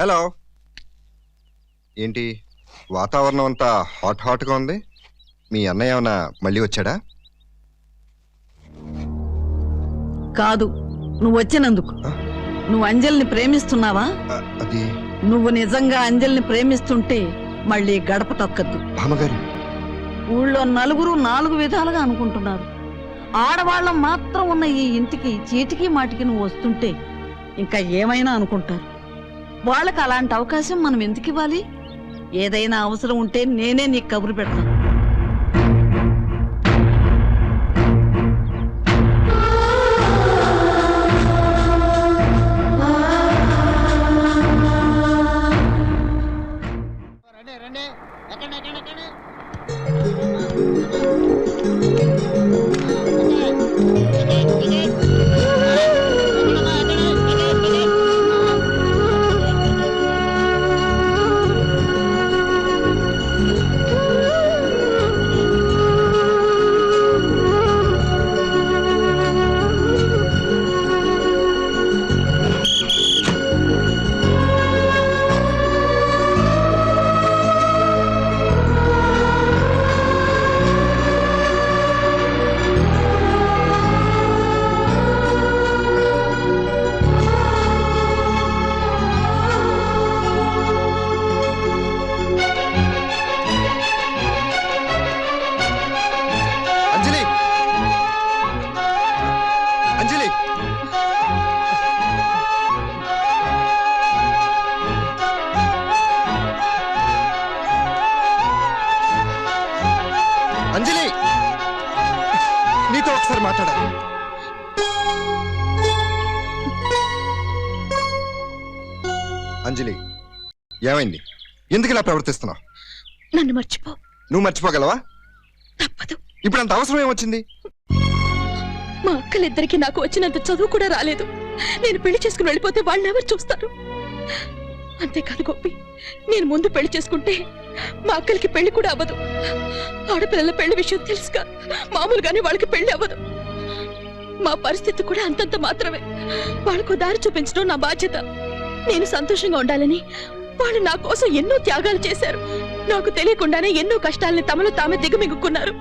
Hello. ఏంటి వాతావరణం అంతా హాట్ హాట్గా ఉంది? మీ అన్నయ్య ఏమైనా మళ్ళీ వచ్చాడా? కాదు నువ్వు వచ్చినందుకు. నువ్వు అంజలిని ప్రేమిస్తున్నావా? అది. నువ్వు నిజంగా అంజలిని ప్రేమిస్తుంటే మళ్ళీ గడప తొక్కద్దు. భామగారు ఊళ్ళో నలుగురు నాలుగు విధాలుగా అనుకుంటున్నారు. ఆడవాళ్ళం మాత్రం ఉన్న ఈ ఇంటికి చీటికి మాటికి నువ్వు వస్తుంటే ఇంకా ఏమైనా అనుకుంటారు? వాళ్ళకి అలాంటి అవకాశం మనం ఎందుకు ఇవ్వాలి ఏదైనా అవసరం ఉంటే నేనే నీకు కబురు పెడతాను. అంజలి నీతో ఒకసారి మాట్లాడాలి. అంజలి ఏమైంది? ఎందుకు ఇలా ప్రవర్తిస్తున్నావు? నన్ను మర్చిపో. నువ్వు మర్చిపోగలవా? తప్పదు. ఇప్పుడు అంత అవసరం ఏమొచ్చింది? మా అక్కలిద్దరికి నాకు వచ్చినంత చదువు కూడా రాలేదు. నేను పెళ్ళి చేసుకుని వెళ్ళిపోతే వాళ్ళని ఎవరు చూస్తారు? అంతేకాదు గోపి నేను ముందు పెళ్ళి చేసుకుంటే మా అక్కలకి పెళ్ళి కూడా అవ్వదు. ఆడపిల్లల పెళ్ళి విషయం తెలుసుగా మామూలుగానే వాళ్ళకి పెళ్ళి అవ్వదు. మా పరిస్థితి కూడా అంతంత మాత్రమే. వాళ్ళకు దారి చూపించడం నా బాధ్యత. నేను సంతోషంగా ఉండాలని వాళ్ళు నా కోసం ఎన్నో త్యాగాలు చేశారు. నాకు తెలియకుండానే ఎన్నో కష్టాలని తమలో తామే దిగమిగుకున్నారు.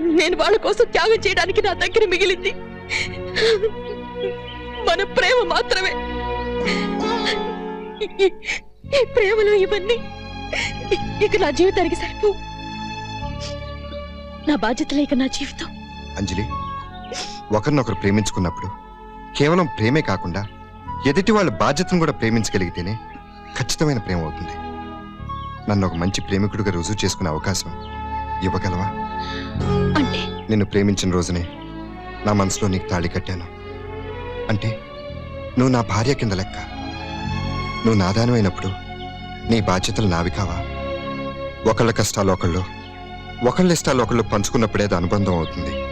నేను వాళ్ళ కోసం త్యాగం చేయడానికి నా దగ్గర మిగిలింది. మన ప్రేమ మాత్రమే. ఈ- ప్రేమలో ఇవన్నీ ఇక నా జీవితానికి సరిపో. నా బాధ్యతలే ఇక నా జీవితం. అంజలి ఒకరినొకరు ప్రేమించుకున్నప్పుడు కేవలం ప్రేమే కాకుండా ఎదుటి వాళ్ళ బాధ్యతను కూడా ప్రేమించగలిగితేనే ఖచ్చితమైన ప్రేమ అవుతుంది. నన్ను ఒక మంచి ప్రేమికుడిగా రుజువు చేసుకునే అవకాశం ఇవ్వగలవా? అంటే? నిన్ను ప్రేమించిన రోజునే నా మనసులో నీకు తాళి కట్టాను. అంటే నువ్వు నా భార్య కింద లెక్క. నువ్వు నాదానమైనప్పుడు నీ బాధ్యతలు నావి కావా? ఒకళ్ళ కష్టాలు ఒకళ్ళు ఒకళ్ళ ఇష్టాలు ఒకళ్ళు పంచుకున్నప్పుడే అది అనుబంధం అవుతుంది.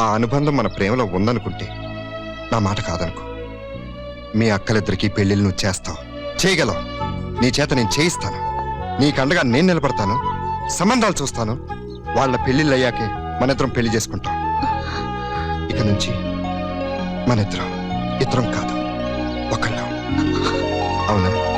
ఆ అనుబంధం మన ప్రేమలో ఉందనుకుంటే నా మాట కాదనుకో. మీ అక్కలిద్దరికీ పెళ్ళిళ్ళు నువ్వు చేస్తావు. చేయగలవు. నీ చేత నేను చేయిస్తాను. నీకండగా నేను నిలబడతాను. సంబంధాలు చూస్తాను. వాళ్ళ పెళ్ళిళ్ళు అయ్యాకే మన ఇద్దరం పెళ్ళి చేసుకుంటాం. ఇక నుంచి మన ఇద్దరం ఇద్దరం కాదు. ఒకళ్ళం. అవునా?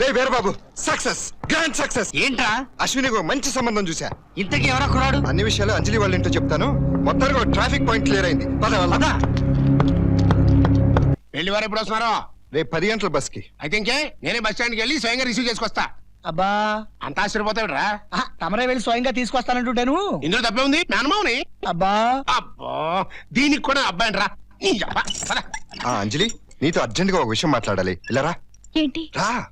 రే వీరబాబు సక్సెస్ గ్రాండ్ సక్సెస్ ఏంట్రా? అశ్వినికి ఒక మంచి సంబంధం చూసా ఇంతకీ ఎవరో కురాడు అన్ని విషయాలు అంజలి వాళ్ళ ఇంటో చెప్తాను. మొత్తానికి ఒక ట్రాఫిక్ పాయింట్ క్లియర్ అయింది. పద వెళ్దాం. పెళ్ళి వారు ఎప్పుడు వస్తున్నారో? రేపు పది గంటల బస్కి. అయితే ఇంకే నేనే బస్ స్టాండ్కి వెళ్ళి స్వయంగా రిసీవ్ చేసుకొస్తా. అబ్బా. అంత ఆశ్చర్యపోతాడు రా ఆ, తమరే వెళ్ళి స్వయంగా తీసుకొస్తానంటుంటాను ఇందులో తప్పే ఉంది మేనమావని అబ్బా. అబ్బో దీనికి కూడా అబ్బాయి రా నీ అబ్బా, పద. ఆ అంజలి నీతో అర్జెంట్గా ఒక విషయం మాట్లాడాలి. ఇలా రా ఏంటి? రా.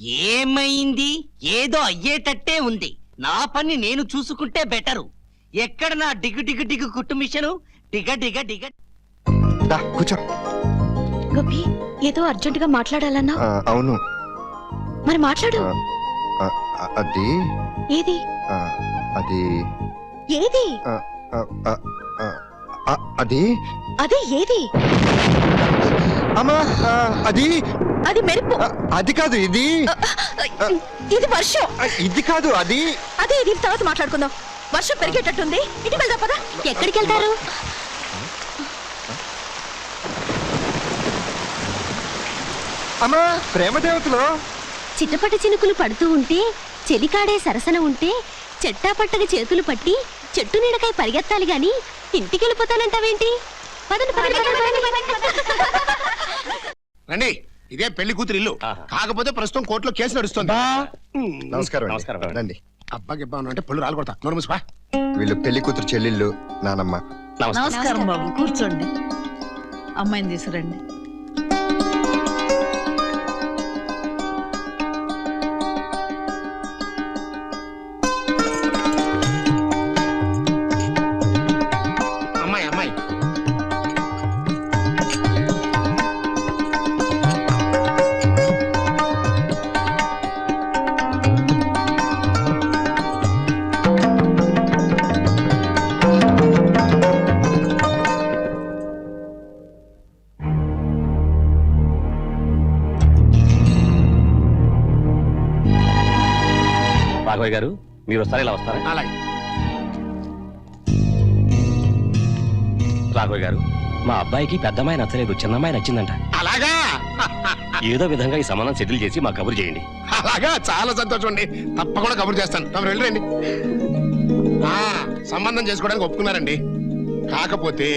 ఏమైంది? ఏదో అయ్యేటట్టే ఉంది. నా పని నేను చూసుకుంటే బెటరు. ఎక్కడ నా డిగు డిగు డిగు కుట్టు మిషను? డిగ డిగ డిగ కూర్చో. గోపి ఏదో అర్జెంటుగా మాట్లాడాలన్నా? ఆ, అవును. మరి మాట్లాడు. ఆ, ఆ, అది? ఏది? ఆ, అది ఏది? ఆ, ఆ, ఆ, ఆ, ఆ, అది? అదే ఏది? అమ్మా అది? అది మెరుపు. అది కాదు ఇది? ఇది వర్షం. ఇది కాదు అది? అదే ఇది తర్వాత మాట్లాడుకుందాం. వర్షం పెరిగేటట్టుంది. ఇంటికి వెళ్దాం పదా. ఎక్కడికి వెళ్తారు? అమ్మా ప్రేమ దేవతలో చిటపట చినుకులు పడుతూ ఉంటే చెలికాడే సరసన ఉంటే చెట్టా పట్టగా చేతులు పట్టి చెట్టు నీడకై పరిగెత్తాలి గాని ఇంటికి వెళ్ళిపోతానంటావేంటి? పదండి పదండి పదండి, పదండి, పదండి. రండి ఇదే పెళ్ళి కూతురు ఇల్లు. కాకపోతే ప్రస్తుతం కోర్టులో కేసు నడుస్తుంది. నమస్కారం అండి. నమస్కారం. రండి. అబ్బాకి ఇబ్బంది అంటే పళ్ళు రాలు కొడతా. నోరు మూసుకో. వీళ్ళు పెళ్ళి కూతురు చెల్లెళ్ళు నానమ్మ. నమస్కారం బాబు కూర్చోండి. అమ్మాయిని తీసుకురండి. రాఘవయ్య గారు మీరు ఒకసారి ఇలా వస్తారా? అలాగే. రాఘవయ్య గారు మా అబ్బాయికి పెద్ద అమ్మాయి నచ్చలేదు చిన్న అమ్మాయి నచ్చిందంట. అలాగా? ఏదో విధంగా ఈ సంబంధం సెటిల్ చేసి మా కబురు చేయండి. అలాగా? చాలా సంతోషం అండి. తప్పకుండా కబుర్ చేస్తాను. తమరు వెళ్ళండి ఆ సంబంధం చేసుకోవడానికి ఒప్పుకున్నారండి. కాకపోతే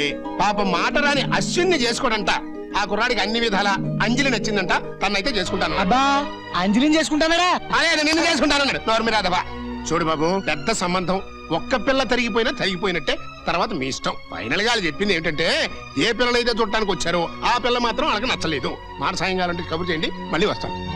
పాప మాట రాని అశ్విన్ని చేసుకోడంట. ఆ కుర్రాడికి అన్ని విధాల అంజలి నచ్చిందంట తన్నైతే చేసుకుంటాను. అబ్బా అంజలిని చేసుకుంటానరా? అదే నిన్ను చేసుకుంటానన్నాడు నోరు మీద అదవా. చూడు బాబు. పెద్ద సంబంధం. ఒక్క పిల్ల తరిగిపోయినా తరిగిపోయినట్టే తర్వాత మీ ఇష్టం. ఫైనల్గా చెప్పింది ఏంటంటే ఏ పిల్లలైతే చూడటానికి వచ్చారో ఆ పిల్ల మాత్రం వాళ్ళకి నచ్చలేదు. మాట సాయం కావాలంటే కబుర్ చేయండి మళ్ళీ వస్తాను.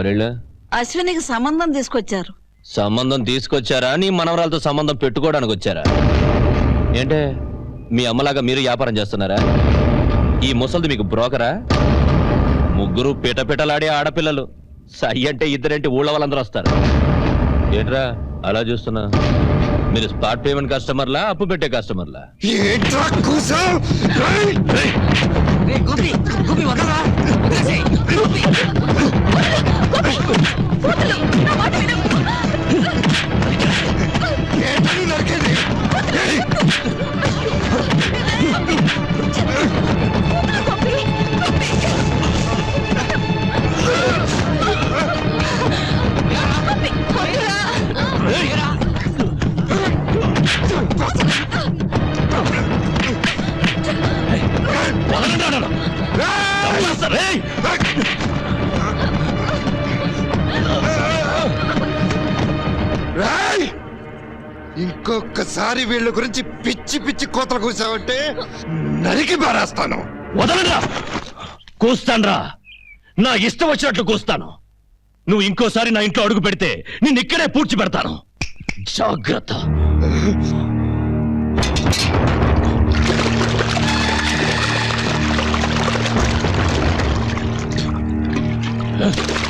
ఎవరిళ్ళు? అశ్వినికి సంబంధం తీసుకొచ్చారు. సంబంధం తీసుకొచ్చారా? నీ మనవరాలతో సంబంధం పెట్టుకోవడానికి వచ్చారా? ఏంటే? మీ అమ్మలాగా మీరు వ్యాపారం చేస్తున్నారా? ఈ ముసలిది మీకు బ్రోకరా? ముగ్గురు పిటపిటలాడే ఆడపిల్లలు. సై అంటే ఇద్దరంటే ఊళ్ళ వాళ్ళందరూ వస్తారు. ఏంట్రా? అలా చూస్తున్నా? మీరు స్పాట్ పేమెంట్ కస్టమర్లా అప్పు పెట్టే కస్టమర్లా? ఏంట్రా ఇంకొకసారి వీళ్ళ గురించి పిచ్చి పిచ్చి కోతలు కూసావంటే నరికి బారేస్తాను వదలరా కూస్తాన్రా! నా ఇష్టం వచ్చినట్లు కూస్తాను. నువ్వు ఇంకోసారి నా ఇంట్లో అడుగు పెడితే నిన్ను ఇక్కడే పూడ్చి పెడతాను. జాగ్రత్త. Huh?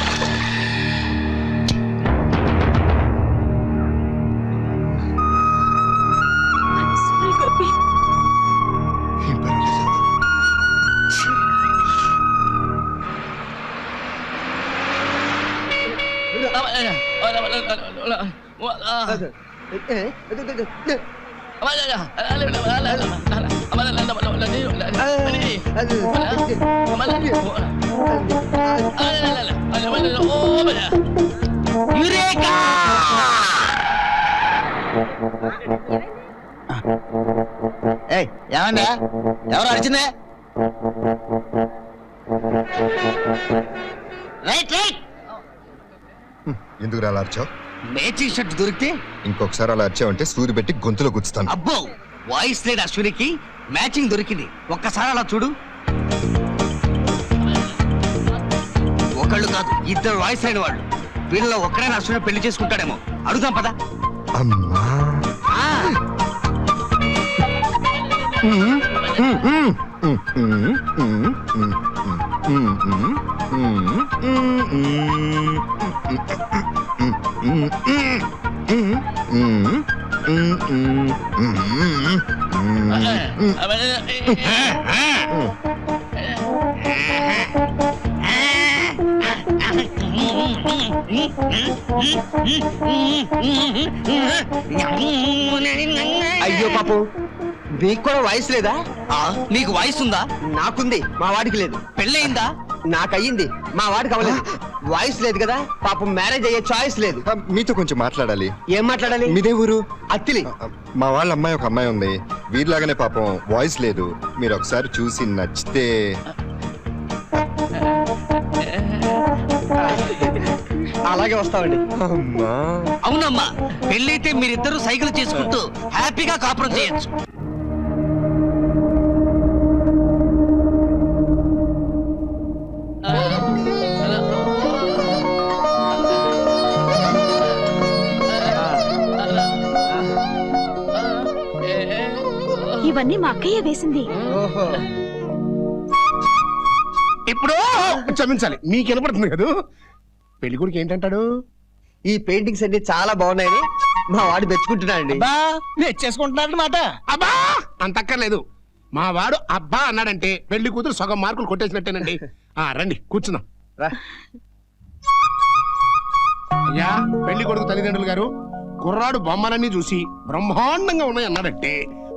ఆ. యురేకా ఏయ్ ఏమండి ఎవరు అరిచిందే రైట్ రైట్ ఎందుకు అలా అరిచావు మ్యాచింగ్ షర్ట్ దొరికితే ఇంకొకసారి అలా అరిచావంటే సూది పెట్టి గొంతులో గుచ్చుతాను అబ్బో వాయిస్ లేడు అశ్వినికి మ్యాచింగ్ దొరికింది ఒక్కసారి అలా చూడు ఒకళ్ళు కాదు ఇద్దరు వాయిస్ అయిన వాళ్ళు వీళ్ళలో ఒక్కరైనా అశ్విని పెళ్ళి చేసుకుంటాడేమో అడుగుదాం పదా అమ్మా అయ్యో పాపం మీకు కూడా వాయిస్ లేదా? నీకు వాయిస్ ఉందా నాకుంది మా వాడికి లేదు. పెళ్ళయిందా? నాకయ్యింది. మా వాడికి అవ్వలేదు వాయిస్ లేదు కదా. పాపం మ్యారేజ్ అయ్యే చాయిస్ లేదు. మీతో కొంచెం మాట్లాడాలి. ఏం మాట్లాడాలి? మీదే ఊరు? అత్తిలి. మా వాళ్ళ అమ్మాయి ఒక అమ్మాయి ఉంది. వీరిలాగానే పాపం వాయిస్ లేదు. మీరు ఒకసారి చూసి నచ్చితే. అలాగే వస్తామండి. అమ్మా. అవునమ్మా. పెళ్ళైతే మీరిద్దరూ సైకిల్ చేసుకుంటూ హ్యాపీగా కాపురం చేయొచ్చు. ఇవన్నీ మా అక్కయ్య వేసింది. ఓహో. ఇప్పుడు క్షమించాలి మీకు వినపడుతుంది కదా? పెళ్ళి కొడుకు ఏంటంటాడు? ఈ పెయింటింగ్స్ అన్ని చాలా బాగున్నాయని మా వాడు మెచ్చుకుంటున్నాడండి. మెచ్చేసుకుంటున్నాడు మాట. అబ్బా అంత అక్కర్లేదు మా వాడు అబ్బా అన్నాడంటే పెళ్ళి కూతురు సగం మార్కులు కొట్టేసినట్టేనండి. ఆ రండి కూర్చుందాం. రా. అయ్యా పెళ్ళి కొడుకు తల్లిదండ్రులు గారు కుర్రాడు బొమ్మలన్నీ చూసి బ్రహ్మాండంగా ఉన్నాయి అన్నాడంటే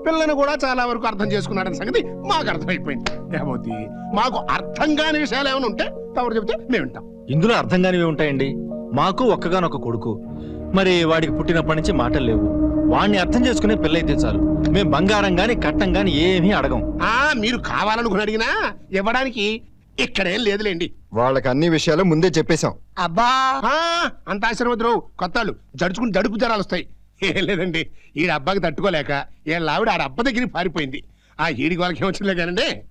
పిల్లని కూడా చాలా వరకు అర్థం చేసుకున్నాడని సంగతి మాకు అర్థమైపోయింది. లేకపోతే మాకు అర్థం కాని విషయాలు ఏమైనా ఉంటే తమరు చెప్తే మేము వింటాం. ఇందులో అర్థం కానివి ఉంటాయండి? మాకు ఒక్కగానొక్క కొడుకు. మరి వాడికి పుట్టినప్పటి నుంచి మాటలు లేవు. వాడిని అర్థం చేసుకునే పెళ్ళైతే చాలు. మేము బంగారం గాని కట్టం గాని ఏమీ అడగం. ఆ మీరు కావాలనుకుని అడిగినా ఇవ్వడానికి ఇక్కడేం లేదులేండి. వాళ్ళకి అన్ని విషయాలు ముందే చెప్పేశాం. అబ్బా! ఆ, అంత ఆశీర్వదరావు కొత్తాళ్ళు. జడుచుకుని జడుపు జ్వరాలు వస్తాయి ఏం లేదండి ఈడ అబ్బాకి తట్టుకోలేక ఏ ఆవిడ ఆడ అబ్బ దగ్గరికి పారిపోయింది. ఆ ఈడికి వాళ్ళకి ఏమొచ్చిందిలే కానండి.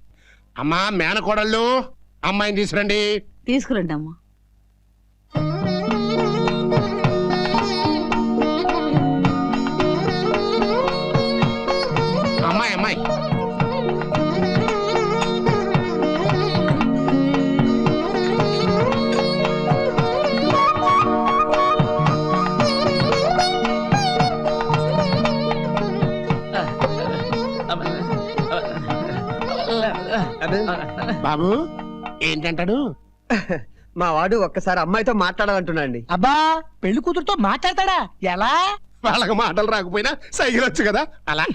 అమ్మా మేనకోడళ్ళు అమ్మాయిని తీసుకురండి. తీసుకురండి అమ్మా. బాబు ఏంటంటాడు? మా వాడు ఒక్కసారి అమ్మాయితో మాట్లాడాలంటున్నాడండి. అబ్బా పెళ్ళి కూతురుతో మాట్లాడతాడా? ఎలా? వాళ్ళకి మాటలు రాకపోయినా సైకిల్ వచ్చు కదా. అలా.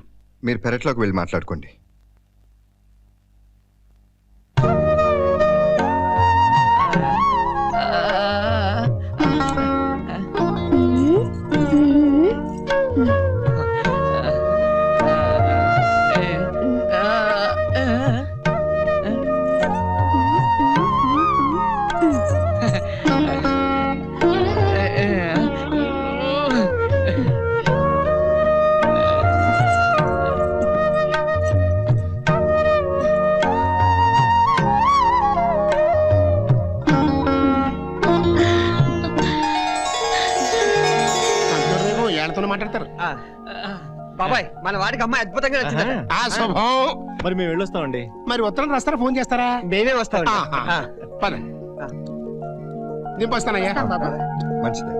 మీరు పెరట్లోకి వెళ్ళి మాట్లాడుకోండి. ఏళ్ళతో మాట్లాడతారు. ఆ. బాబాయ్ మన వాడికి అమ్మాయి అద్భుతంగా ఆ మరి మేము వెళ్ళొస్తామండి. మరి ఉత్తరం రాస్తారా ఫోన్ చేస్తారా? మేమే ఆహా. నింపొస్తానయ్యా మంచిదే.